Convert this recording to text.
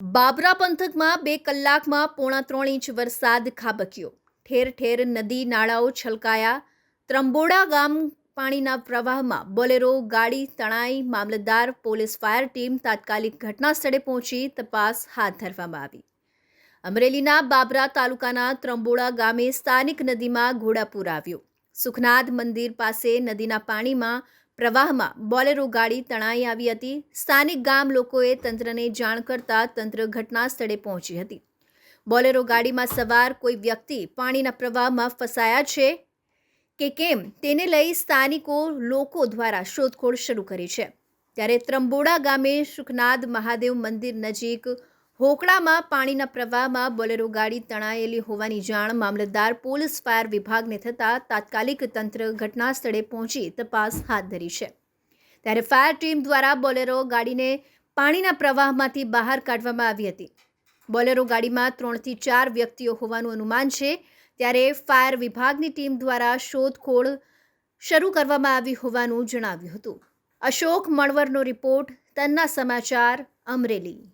બાબરા પંથકમાં બે કલાકમાં પોણા ત્રણ ઇંચ વરસાદ ખાબક્યો. ઠેર ઠેર નદી નાળાઓ છલકાયા. ત્રંબોડા ગામ પાણીના પ્રવાહમાં બોલેરો, ગાડી તણાઈ, મામલતદાર, પોલીસ, ફાયર ટીમ તાત્કાલિક ઘટના સ્થળે પહોંચી તપાસ હાથ ધરવામાં આવી. અમરેલીના બાબરા તાલુકાના ત્રંબોડા ગામે સ્થાનિક નદીમાં ઘોડાપૂર આવ્યું. સુખનાથ મંદિર પાસે નદીના પાણીમાં પ્રવાહમાં બોલેરો ગાડી તણાઈ આવી હતી. સ્થાનિક ગામ લોકોએ તંત્રને જાણ કરતા તંત્ર ઘટના સ્થળે પહોંચી હતી. બોલેરો ગાડીમાં સવાર કોઈ વ્યક્તિ પાણીના પ્રવાહમાં ફસાયા છે કે કેમ તેને લઈ સ્થાનિકો લોકો દ્વારા શોધખોળ શરૂ કરી છે. ત્યારે ત્રંબોડા ગામે સુખનાથ મહાદેવ મંદિર નજીક હોકળામાં પાણીના પ્રવાહમાં બોલેરો ગાડી તણાયેલી હોવાની જાણ મામલતદાર પોલીસ ફાયર વિભાગને થતાં તાત્કાલિક તંત્ર ઘટના સ્થળે પહોંચી તપાસ હાથ ધરી છે. ત્યારે ફાયર ટીમ દ્વારા બોલેરો ગાડીને પાણીના પ્રવાહમાંથી બહાર કાઢવામાં આવી હતી. બોલેરો ગાડીમાં ત્રણથી ચાર વ્યક્તિઓ હોવાનું અનુમાન છે. ત્યારે ફાયર વિભાગની ટીમ દ્વારા શોધખોળ શરૂ કરવામાં આવી હોવાનું જણાવ્યું હતું. અશોક મણવરનો રિપોર્ટ, તન્ના સમાચાર, અમરેલી.